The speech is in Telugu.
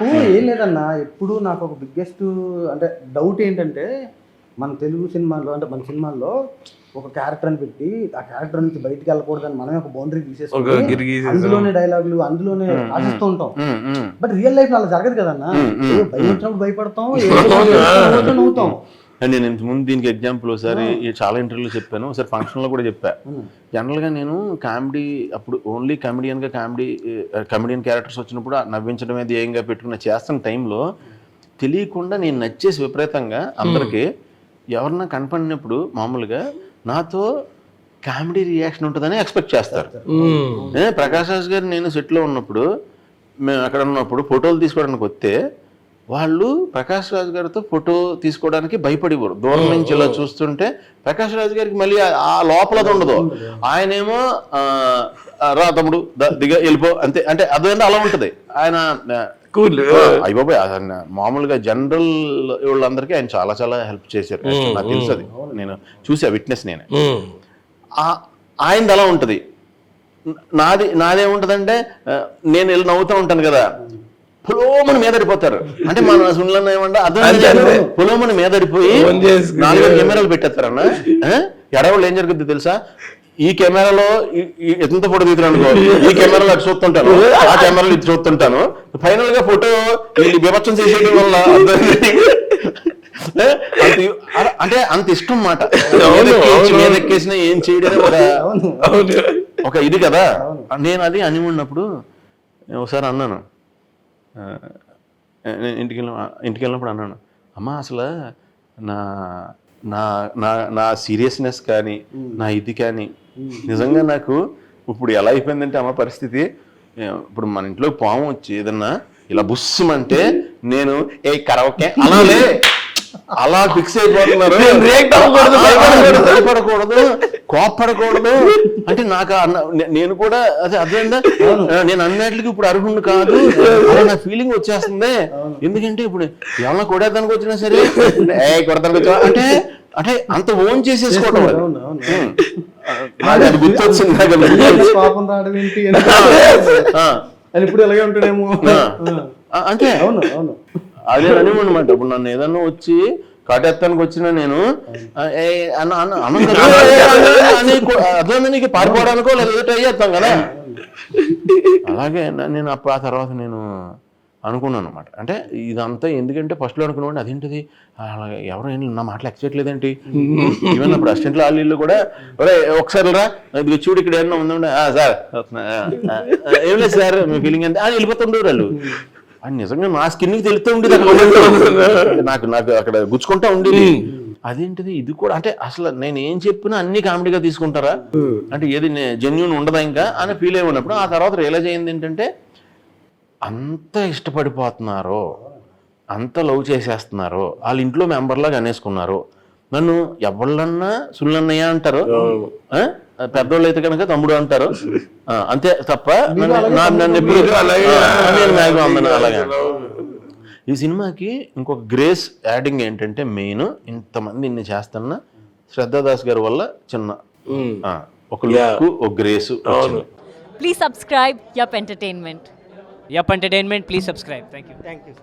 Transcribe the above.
నాకు ఏం లేదన్నా ఎప్పుడు నాకు ఒక బిగ్గెస్ట్ అంటే డౌట్ ఏంటంటే మన తెలుగు సినిమాల్లో అంటే మన సినిమాల్లో ఒక క్యారెక్టర్ అని పెట్టి ఆ క్యారెక్టర్ నుంచి బయటికి వెళ్ళకూడదని మనమే ఒక బౌండరీ గీసేసాం. అందులోనే డైలాగులు అందులోనే రాసిస్తూ ఉంటాం. Um, um. But real life అలా జరగదు కదన్నా. భయం వచ్చినప్పుడు భయపడతాం నవ్వుతాం. అండ్ నేను ఇంత ముందు దీనికి ఎగ్జాంపుల్ ఒకసారి చాలా ఇంటర్వ్యూలో చెప్పాను. ఒకసారి ఫంక్షన్లో కూడా చెప్పా. జనరల్గా నేను కామెడీ అప్పుడు ఓన్లీ కామెడియన్గా కామెడీ కామెడియన్ క్యారెక్టర్స్ వచ్చినప్పుడు ఆ నవ్వించడమే ధ్యేయంగా పెట్టుకున్న చేస్తున్న టైంలో తెలియకుండా నేను నచ్చేసి విపరీతంగా అందరికీ ఎవరన్నా కనపడినప్పుడు మామూలుగా నాతో కామెడీ రియాక్షన్ ఉంటుందని ఎక్స్పెక్ట్ చేస్తారు. ప్రకాష్ రాజ్ గారు నేను సెట్లో ఉన్నప్పుడు మేము అక్కడ ఉన్నప్పుడు ఫోటోలు తీసుకోవడానికి వస్తే వాళ్ళు ప్రకాష్ రాజ్ గారితో ఫోటో తీసుకోవడానికి భయపడిపోరు దూరం నుంచి ఇలా చూస్తుంటే ప్రకాష్ రాజ్ గారికి మళ్ళీ ఆ- ఆ లోపల అది ఉండదు. ఆయనేమో రా తమ్ముడు దిగ వెళ్ళిపో అంతే. అంటే అదేంటో అలా ఉంటది. ఆయన కూల్ అయ్య బాబాయ్ ఆయన మామూలుగా జనరల్ వాళ్ళందరికీ ఆయన చాలా చాలా హెల్ప్ చేశారు. నాకు తెలుసు అది నేను చూసా విట్నెస్ నేనే. ఆయనది అలా ఉంటుంది. నాది నాదేముంటదంటే నేను వెళ్ళి నవ్వుతూ ఉంటాను కదా. పులోమని మీదడిపోతారు అంటే మన సున్లను ఏమంటే? అర్థం. పులోమని మీదడిపోయి. నాలుగు కెమెరాలు పెట్టేస్తారన్న? ఎడవాళ్ళు ఏం జరుగుద్ది తెలుసా? ఈ కెమెరాలో ఎంత ఫోటో తీస్తున్నాను ఈ కెమెరాలో అటు చూస్తుంటాను. ఆ కెమెరాలో ఇది చూస్తుంటాను. ఫైనల్గా ఫోటో వివక్షం చేసేయడం వల్ల అంటే అంత ఇష్టం మాట. అవును. మీదెక్కేసిన ఏం చేయడం ఒక ఇది కదా. నేను అది అని ఉన్నప్పుడు ఒకసారి అన్నాను. నేను ఇంటికి వెళ్ళి ఇంటికి వెళ్ళినప్పుడు అన్నాను అమ్మా అసలు నా నా నా నా సీరియస్నెస్ కానీ నా ఇది కానీ నిజంగా నాకు ఇప్పుడు ఎలా అయిపోయిందంటే అమ్మ పరిస్థితి ఇప్పుడు మన ఇంట్లో పాము వచ్చి ఏదన్నా ఇలా బుస్సమంటే నేను ఏ కరవకే అలానే అలా ఫిక్స్ అయిపోతున్నారు. భయపడకూడదు. భయపడకూడదు కోప్పడకూడదు. అంటే నాకు నేను కూడా అదే అర్థమైందా? నేను అన్నట్లకి ఇప్పుడు అర్హుడు కాదు. అలా నా ఫీలింగ్ వచ్చేస్తుంది. ఎందుకంటే ఇప్పుడు ఎవరైనా కొడేదానికి వచ్చినా సరే ఏ కొడతానికి వచ్చా? అంటే అంటే అంత ఓన్ చేసేసుకోవడం అది. గుర్తొచ్చింది. పాపం రావడం ఏంటి అని ఇప్పుడు ఎలాగే ఉంటాడేమో అంతే అవును అవును. అదే అనమాట ఇప్పుడు నన్ను ఏదన్నా వచ్చి కాటెత్తానికి వచ్చిన నేను ఆ, కదా, నీకు పారిపోవడానికో లేదా ట్రై చేస్తాం కదా అలాగే నేను అప్పుడు ఆ తర్వాత నేను అనుకున్నాను అనమాట అంటే ఇదంతా ఎందుకంటే ఫస్ట్లో అనుకున్నాను అదేంటిది అలా ఎవరు నా మాటలు ఎక్సెప్ట్ లేదేంటి ఈవెన్ అప్పుడు అసిస్టెంట్లు వాళ్ళు కూడా ఒరే ఒకసారి రా ఇది చూడు ఇక్కడ ఏమన్నా ఉందండి "ఆ, సార్ ఏం లేదు సార్ మీ ఫీలింగ్ అంటే వెళ్ళిపోతుండ్రు వాళ్ళు అని నిజంగా నా స్కిన్కి తెలుస్తూ ఉండేది అక్కడ. నాకు నాకు అక్కడ గుచ్చుకుంటా ఉండేది. అదేంటిది? ఇది కూడా అంటే అసలు నేను ఏం చెప్పినా అన్ని కామెడీగా తీసుకుంటారా? అంటే ఏది జెన్యున్ ఉండదా ఇంకా? అని ఫీల్ అయి ఉన్నప్పుడు ఆ తర్వాత రియలైజ్ అయింది ఏంటంటే అంత ఇష్టపడిపోతున్నారో అంత లవ్ చేసేస్తున్నారో వాళ్ళ ఇంట్లో మెంబర్లాగా అనేసుకున్నారు. నన్ను ఎవళ్ళన్నా సుల్లన్నయ్య అంటారు? ఆ? పెద్దోళ్ళు అయితే కనుక తమ్ముడు అంటారు. అంతే తప్ప నన్ను ఎప్పుడు నేను అలాగే ఈ సినిమాకి ఇంకొక గ్రేస్ యాడింగ్ ఏంటంటే మెయిన్ ఇంతమంది ఇన్ని చేస్తున్న శ్రద్ధాదాస్ గారి వల్ల చిన్న ఒక లుక్ ఒక grace Please subscribe Yup Entertainment. Yup Entertainment, please subscribe. Thank you. Thank you